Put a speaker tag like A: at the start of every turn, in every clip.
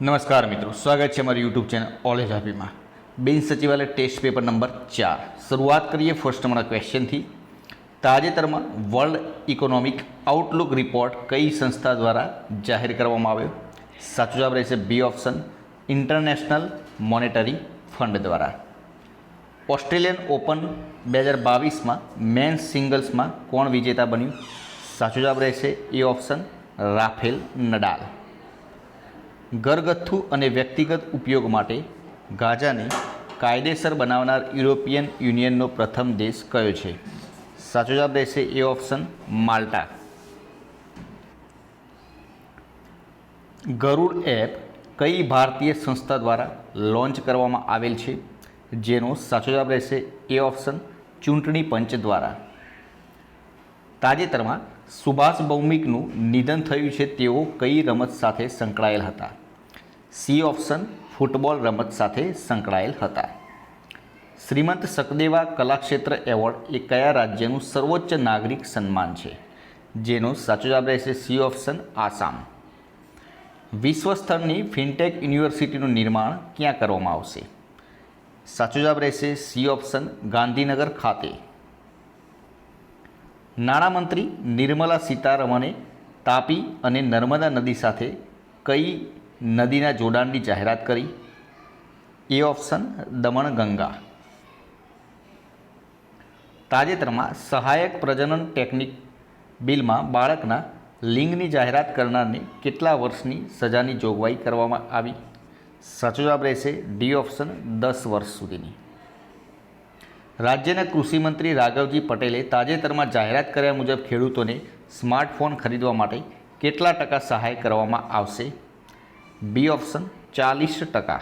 A: નમસ્કાર મિત્રો, સ્વાગત છે અમારી યુટ્યુબ ચેનલ ઓલેજ હાપીમાં બિન સચિવાલય ટેસ્ટ પેપર નંબર ચાર. શરૂઆત કરીએ ફર્સ્ટ નંબરના ક્વેશ્ચનથી તાજેતરમાં વર્લ્ડ ઇકોનોમિક આઉટલુક રિપોર્ટ કઈ સંસ્થા દ્વારા જાહેર કરવામાં આવ્યો? સાચો જવાબ રહેશે B option international monetary fund દ્વારા. ઓસ્ટ્રેલિયન ઓપન બે હજાર બાવીસમાં મેન્સ સિંગલ્સમાં કોણ વિજેતા બન્યું? સાચો જવાબ રહેશે એ ઓપ્શન રાફેલ નડાલ ઘરગથ્થુ અને વ્યક્તિગત ઉપયોગ માટે ગાંજાને કાયદેસર બનાવનાર યુરોપિયન યુનિયનનો પ્રથમ દેશ કયો છે? સાચો જવાબ રહેશે A option Malta. Garuda app કઈ ભારતીય સંસ્થા દ્વારા લોન્ચ કરવામાં આવેલ છે? જેનો સાચો જવાબ રહેશે એ ઓપ્શન ચૂંટણી પંચ દ્વારા. તાજેતરમાં સુભાષ ભૌમિકનું નિધન થયું છે તેઓ કઈ રમત સાથે સંકળાયેલ હતા? સી ઓપ્શન ફૂટબોલ રમત સાથે સંકળાયેલ હતા. શ્રીમંત સકદેવા કલાક્ષેત્ર એવોર્ડ એ કયા રાજ્યનું સર્વોચ્ચ નાગરિક સન્માન છે? જેનો સાચો જવાબ રહેશે સી ઓપ્શન આસામ. વિશ્વ સ્તરની ફિનટેક યુનિવર્સિટીનું નિર્માણ ક્યાં કરવામાં આવશે? સાચો જવાબ રહેશે સી ઓપ્શન ગાંધીનગર ખાતે. નાણામંત્રી નિર્મલા સીતારમણે તાપી અને નર્મદા નદી સાથે કઈ નદીના જોડાણની જાહેરાત કરી. એ ઓપ્શન દમણગંગા તાજેતરમાં સહાયક પ્રજનન ટેકનિક બિલમાં બાળકના લિંગની જાહેરાત કરનારને કેટલા વર્ષની સજાની જોગવાઈ કરવામાં આવી? સાચો જવાબ રહેશે ડી ઓપ્શન દસ વર્ષ સુધીની. રાજ્યના કૃષિમંત્રી રાઘવજી પટેલે તાજેતરમાં જાહેરાત કર્યા મુજબ ખેડૂતોને સ્માર્ટફોન ખરીદવા માટે કેટલા ટકા સહાય કરવામાં આવશે? બી ઓપ્શન ચાલીસ ટકા.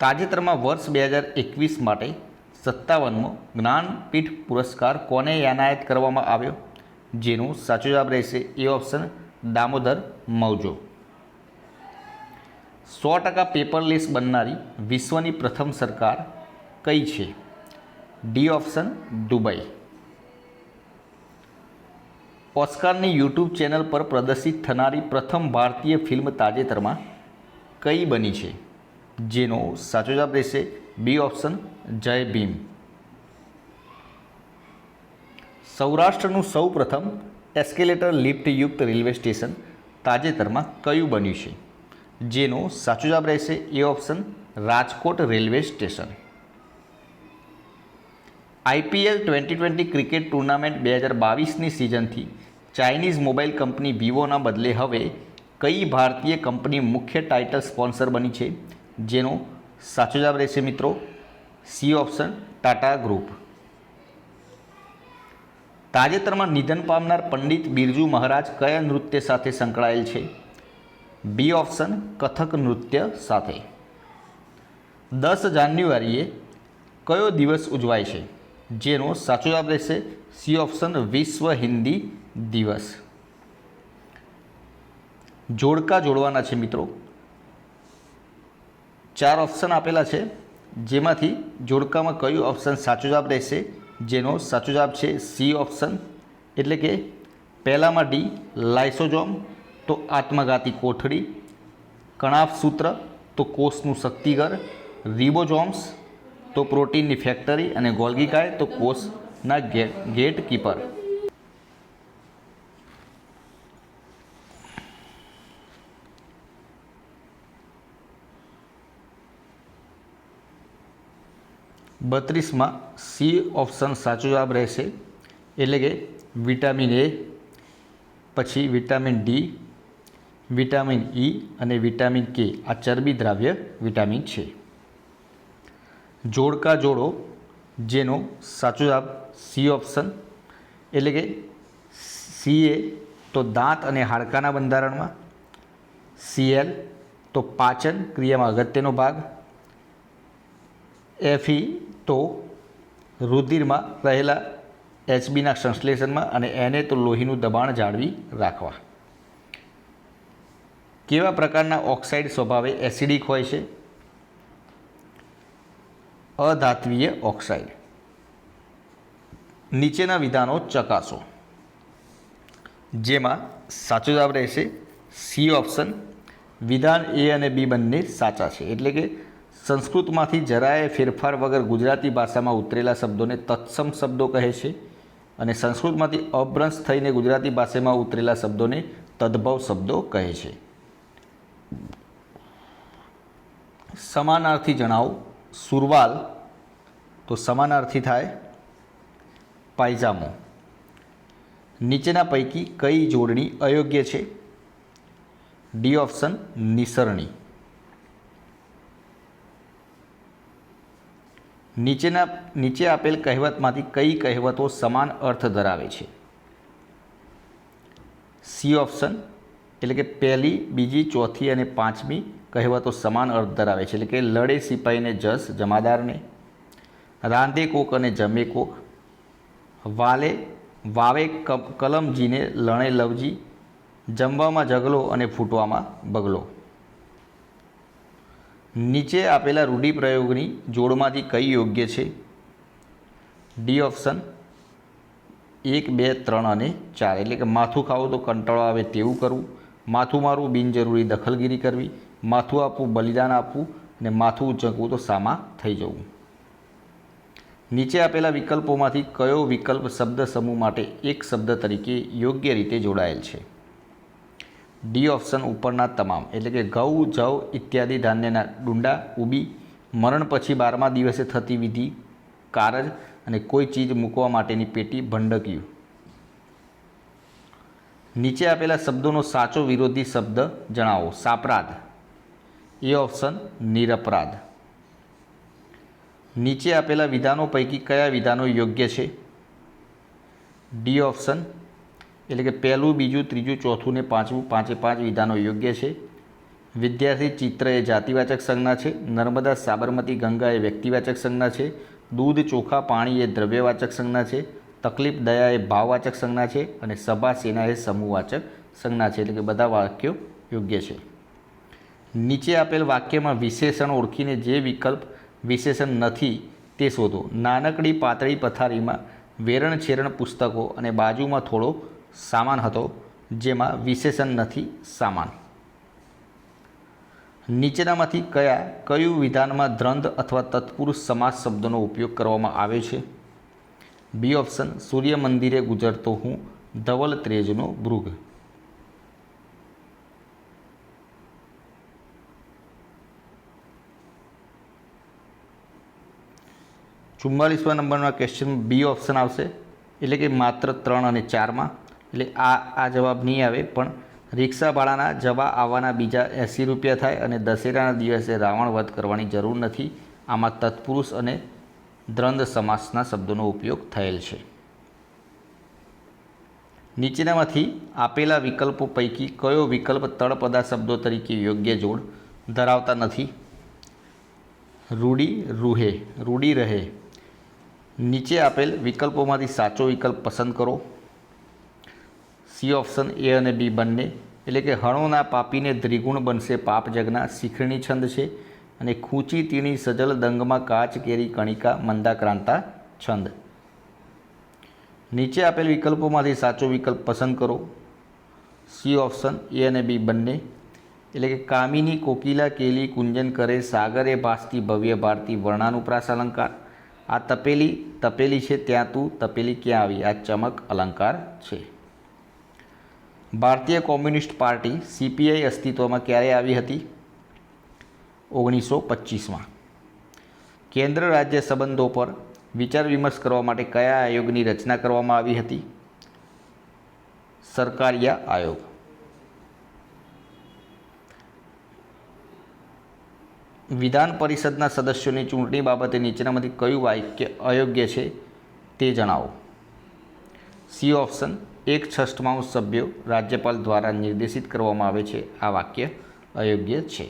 A: તાજેતરમાં વર્ષ બે હજાર એકવીસ માટે સત્તાવનમો જ્ઞાનપીઠ પુરસ્કાર કોને એનાયત કરવામાં આવ્યો? જેનો સાચો જવાબ રહેશે એ ઓપ્શન દામોદર મૌજો. સો ટકા પેપરલેસ બનનારી વિશ્વની પ્રથમ સરકાર કઈ છે? D option Dubai. ઓસ્કારની YouTube channel પર પ્રદર્શિત થનારી પ્રથમ ભારતીય ફિલ્મ તાજેતરમાં કઈ બની છે? જેનો સાચો જવાબ રહેશે બી ઓપ્શન, જય ભીમ. સૌરાષ્ટ્રનું સૌ પ્રથમ એસ્કેલેટર લિફ્ટયુક્ત રેલવે સ્ટેશન તાજેતરમાં કયું બન્યું છે? જેનો સાચો જવાબ રહેશે A option, Rajkot railway station. IPL twenty twenty cricket tournament બે હજાર બાવીસની સિઝનથી ચાઇનીઝ મોબાઈલ કંપની વિવોના બદલે હવે કઈ ભારતીય કંપની મુખ્ય ટાઇટલ સ્પોન્સર બની છે? જેનો સાચો જવાબ રહેશે મિત્રો, સી ઓપ્શન ટાટા ગ્રુપ. તાજેતરમાં નિધન પામનાર પંડિત બિરજુ મહારાજ કયા નૃત્ય સાથે સંકળાયેલ છે? બી ઓપ્શન કથક નૃત્ય સાથે. દસ જાન્યુઆરીએ કયો દિવસ ઉજવાય છે? જેનો સાચો જવાબ રહેશે સી ઓપ્શન વિશ્વ હિન્દી દિવસ. જોડકા જોડવાના છે મિત્રો. ચાર ઓપ્શન આપેલા છે, જેમાંથી જોડકામાં કયું ઓપ્શન સાચો જવાબ રહેશે? જેનો સાચો જવાબ છે સી ઓપ્શન એટલે કે પહેલામાં ડી લાઇસોજોમ તો આત્મઘાતી કોઠડી કણાફ સૂત્ર તો કોષનું શક્તિઘર રિબોજોમ્સ તો પ્રોટીનની ફેક્ટરી અને ગોલ્ગીકાય તો કોષના ગેટ કીપર બત્રીસમાં સી ઓપ્શન સાચો જવાબ રહેશે. એટલે કે વિટામિન એ, પછી વિટામિન ડી, વિટામિન ઈ અને વિટામિન કે. આ ચરબી દ્રાવ્ય વિટામિન છે. જોડકા જોડો, જેનો સાચો જવાબ સી ઓપ્શન. એટલે કે સી એ તો દાંત અને હાડકાના બંધારણમાં સીએલ તો પાચન ક્રિયામાં અગત્યનો ભાગ. એફઈ તો રુધિરમાં રહેલા એચબીના સંશ્લેષણમાં અને એને તો લોહીનું દબાણ જાળવી રાખવા. કેવા પ્રકારના ઓક્સાઇડ સ્વભાવે એસિડિક હોય છે? અધાત્વીય ઓક્સાઇડ. નીચેના વિધાનો ચકાસો. જેમાં સાચો જવાબ રહેશે સી ઓપ્શન. વિધાન એ અને બી બંને સાચા છે. એટલે કે સંસ્કૃતમાંથી જરાય ફેરફાર વગર ગુજરાતી ભાષામાં ઉતરેલા શબ્દોને તત્સમ શબ્દો કહે છે અને સંસ્કૃતમાંથી અભ્રંશ થઈને ગુજરાતી ભાષામાં ઉતરેલા શબ્દોને તદ્ભવ શબ્દો કહે છે. સમાનાર્થી જણાવો. સુરવાલ. તો સમાનાર્થી થાય. પાયજામો. નીચેના પૈકી કઈ જોડણી અયોગ્ય છે? ડી ઓપ્શન, નિસરણી. નીચેના નીચે આપેલ કહેવતમાંથી કઈ કહેવતો સમાન અર્થ ધરાવે છે? સી ઓપ્શન, એટલે કે પહેલી, બીજી, ચોથી અને પાંચમી કહેવતો સમાન અર્થ ધરાવે છે. એટલે કે લડે સિપાહીને જસ, જમાદારને. રાંધે કોક અને જમે કોક. વાલે, વાવે કલમજીને લણે લવજી. જમવામાં જગલો અને ફૂટવામાં બગલો. નીચે આપેલા રૂઢિપ્રયોગની જોડમાંથી કઈ યોગ્ય છે? ડી ઓપ્શન એક, બે, ત્રણ અને ચાર. એટલે કે માથું ખાવું તો કંટાળો આવે તેવું કરવું. માથું મારવું બિનજરૂરી દખલગીરી કરવી. માથું આપવું, બલિદાન આપવું અને માથું ઉચકવું તો સામા થઈ જવું. નીચે આપેલા વિકલ્પોમાંથી કયો વિકલ્પ શબ્દ સમૂહ માટે એક શબ્દ તરીકે યોગ્ય રીતે જોડાયેલ છે? ડી ઓપ્શન ઉપરના તમામ. એટલે કે ઘઉં, જવ ઇત્યાદિ ધાન્યના ડુંડા ઉબી મરણ પછી બારમા દિવસે થતી વિધિ, કારજ અને કોઈ ચીજ મૂકવા માટેની પેટી ભંડકિયું. નીચે આપેલા શબ્દોનો સાચો વિરોધી શબ્દ જણાવો. સાપરાધ. એ ઓપ્શન નિરપરાધ. નીચે આપેલા વિધાનો પૈકી કયા વિધાનો યોગ્ય છે? ડી ઓપ્શન એટલે કે પહેલું, બીજું, ત્રીજું, ચોથું ને પાંચમું, પાંચે પાંચ વિધાનો યોગ્ય છે. વિદ્યાર્થી ચિત્ર એ જાતિવાચક સંજ્ઞા છે. નર્મદા સાબરમતી ગંગા એ વ્યક્તિવાચક સંજ્ઞા છે. દૂધ, ચોખા, પાણી એ દ્રવ્યવાચક સંજ્ઞા છે. તકલીફ, દયા એ ભાવવાચક સંજ્ઞા છે. અને સભા, સેના એ સમૂહવાચક સંજ્ઞા છે. એટલે કે બધા વાક્યો યોગ્ય છે. નીચે આપેલ વાક્યમાં વિશેષણ ઓળખીને જે વિકલ્પ વિશેષણ નથી તે શોધો. નાનકડી પાતળી પથારીમાં વેરણ છેરણ પુસ્તકો અને બાજુમાં થોડો સામાન હતો, જેમાં વિશેષણ નથી સામાન. નીચેનામાંથી કયા, કયું વિધાનમાં દ્રંદ અથવા તત્પુરુષ સમાસ શબ્દોનો ઉપયોગ કરવામાં આવે છે? બી ઓપ્શન, સૂર્ય મંદિરે ગુજરતો હું ધવલ ત્રેજનો ભૃગ. ચુમ્માલીસમા નંબરના ક્વેશ્ચન બી ઓપ્શન આવશે, એટલે કે માત્ર ત્રણ અને ચારમાં. એટલે આ આ જવાબ નહીં આવે, પણ રિક્ષા ભાડાના જવા આવવાના બીજા એંસી રૂપિયા થાય અને દશેરાના દિવસે રાવણ વધ કરવાની જરૂર નથી. આમાં તત્પુરુષ અને દ્રંદ સમાસના શબ્દોનો ઉપયોગ થયેલ છે. નીચેનામાંથી આપેલા વિકલ્પો પૈકી કયો વિકલ્પ તળપદા શબ્દો તરીકે યોગ્ય જોડ ધરાવતા નથી? રૂડી રૂહે, રૂડી રહે. નીચે આપેલ વિકલ્પોમાંથી સાચો વિકલ્પ પસંદ કરો. સી ઓપ્શન એ અને બી બંને. એટલે કે હણોના પાપીને દ્વિગુણ બનશે પાપ જગના છંદ છે અને ખૂંચી તીણી સજલ દંગમાં કાચ કેરી કણિકા મંદાક્રાંતા છંદ. નીચે આપેલ વિકલ્પોમાંથી સાચો વિકલ્પ પસંદ કરો. સી ઓપ્શન એ અને બી બંને. એટલે કે કામિની કોકિલા કેલી કુંજન કરે સાગરે ભાસતી ભવ્ય ભારતી વર્ણાનુપ્રાસ અલંકાર. આ તપેલી તપેલી છે ત્યાં તું, તપેલી ક્યાં આવી? આ ચમક અલંકાર છે. ભારતીય કોમ્યુનિસ્ટ પાર્ટી સીપીઆઈ અસ્તિત્વમાં ક્યારે આવી હતી? ઓગણીસો પચીસમાં. કેન્દ્ર રાજ્ય સંબંધો પર વિચાર વિમર્શ કરવા માટે કયા આયોગની રચના કરવામાં આવી હતી? સરકારિયા આયોગ. વિધાન પરિષદના સદસ્યોની ચૂંટણી બાબતે નીચેનામાંથી કયું વાક્ય અયોગ્ય છે તે જણાવો. સી ઓપ્શન એક છઠ્ઠમાંશ સભ્યો રાજ્યપાલ દ્વારા નિર્દેશિત કરવામાં આવે છે. આ વાક્ય અયોગ્ય છે.